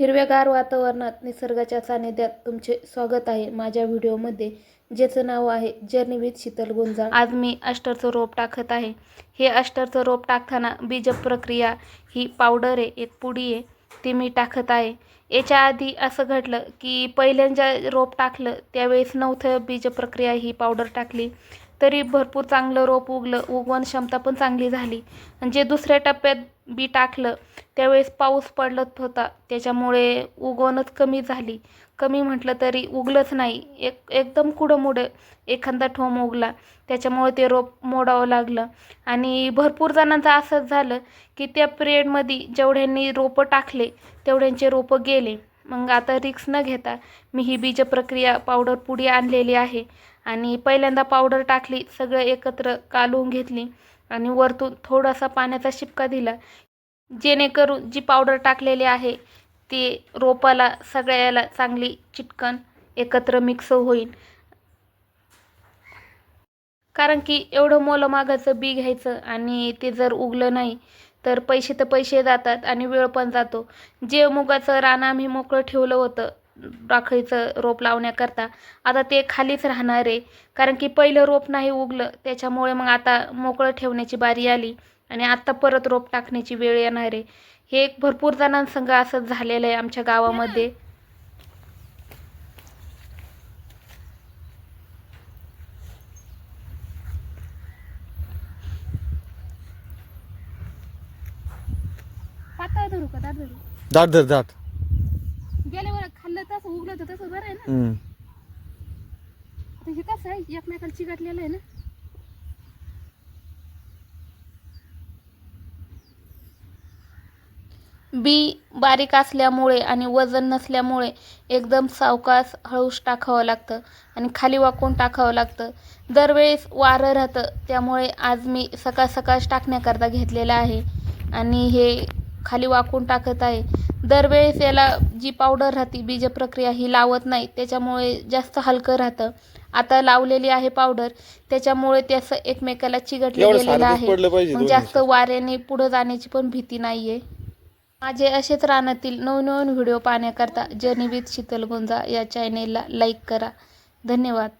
हिरव्यागार वातावरणात निसर्गाच्या सानिध्यात तुमचे स्वागत आहे माझ्या व्हिडिओमध्ये ज्याचं नाव आहे जर्नी विथ शीतल गुंजाळ. आज मी अष्टरचं रोप टाकत आहे. हे अष्टरचं रोप टाकताना बीज प्रक्रिया ही पावडर आहे एक पुडी आहे ती मी टाकत आहे. याच्या आधी असं घडलं की पहिल्यांदा रोप टाकलं त्यावेळेस नव्हतं बीज प्रक्रिया ही पावडर टाकली. तरी भरपूर चांगलं रोप उगलं उगवण क्षमता पण चांगली झाली. आणि जे दुसऱ्या टप्प्यात बी टाकलं त्यावेळेस पाऊस पडलत होता. त्याच्यामुळे उगवणच कमी झाली. कमी म्हटलं तरी उगलंच नाही. एक एकदम कुडमुडं एखादा ठोम उगला. त्याच्यामुळे ते रोप मोडावं लागलं. आणि भरपूर जणांचं असंच झालं की त्या पिरियडमध्ये जेवढ्यांनी रोपं टाकले तेवढ्यांचे रोपं गेले. मग आता रिक्स न घेता मी ही बीज प्रक्रिया पावडर पुडी आणलेली आहे. आणि पहिल्यांदा पावडर टाकली सगळं एकत्र कालवून घेतली आणि वरतून थोडासा पाण्याचा शिपका दिला. जेणेकरून जी पावडर टाकलेली आहे ती रोपाला सगळ्याला चांगली चिटकन एकत्र मिक्स होईल. कारण की एवढं मोलमागाचं बी घ्यायचं आणि ते जर उगलं नाही तर पैसे तर पैसे जातात आणि वेळ पण जातो. जे मुगाचं रान आम्ही मोकळं ठेवलं होतं राखळीचं रोप लावण्याकरता आता ते खालीच राहणार आहे. कारण की पहिलं रोप नाही उगलं त्याच्यामुळे मग आता मोकळं ठेवण्याची बारी आली आणि आत्ता परत रोप टाकण्याची वेळ येणार आहे. हे एक भरपूर जणांसंग असंच झालेलं आहे आमच्या गावामध्ये. पातळ धरू का? दाट धरू. दाट धर दाट गेल्या खाल्लं तसं उगलं तर तसं बरं आहे ना. हम्म. आता हे कसं आहे? एकमेकाला चिकटलेलं आहे ना. बी बारीक असल्यामुळे आणि वजन नसल्यामुळे एकदम सावकाश हळूच टाकावं लागतं आणि खाली वाकून टाकावं लागतं. दरवेळेस वारं राहतं त्यामुळे आज मी सकाळ सकाळच टाकण्याकरता घेतलेलं आहे. आणि हे खाली वाकून टाकत आहे. दरवेळेस याला जी पावडर राहते बीज प्रक्रिया ही लावत नाही त्याच्यामुळे जास्त हलकं राहतं. आता लावलेली आहे पावडर त्याच्यामुळे ते असं एकमेकाला एवढं गेलेलं आहे. जास्त वाऱ्याने पुढं जाण्याची पण भीती नाही आहे माझे असेच रानातील नवनवीन व्हिडिओ पाहण्याकरता जर्नी विथ शीतल गुंजा या चॅनेलला लाईक करा. धन्यवाद.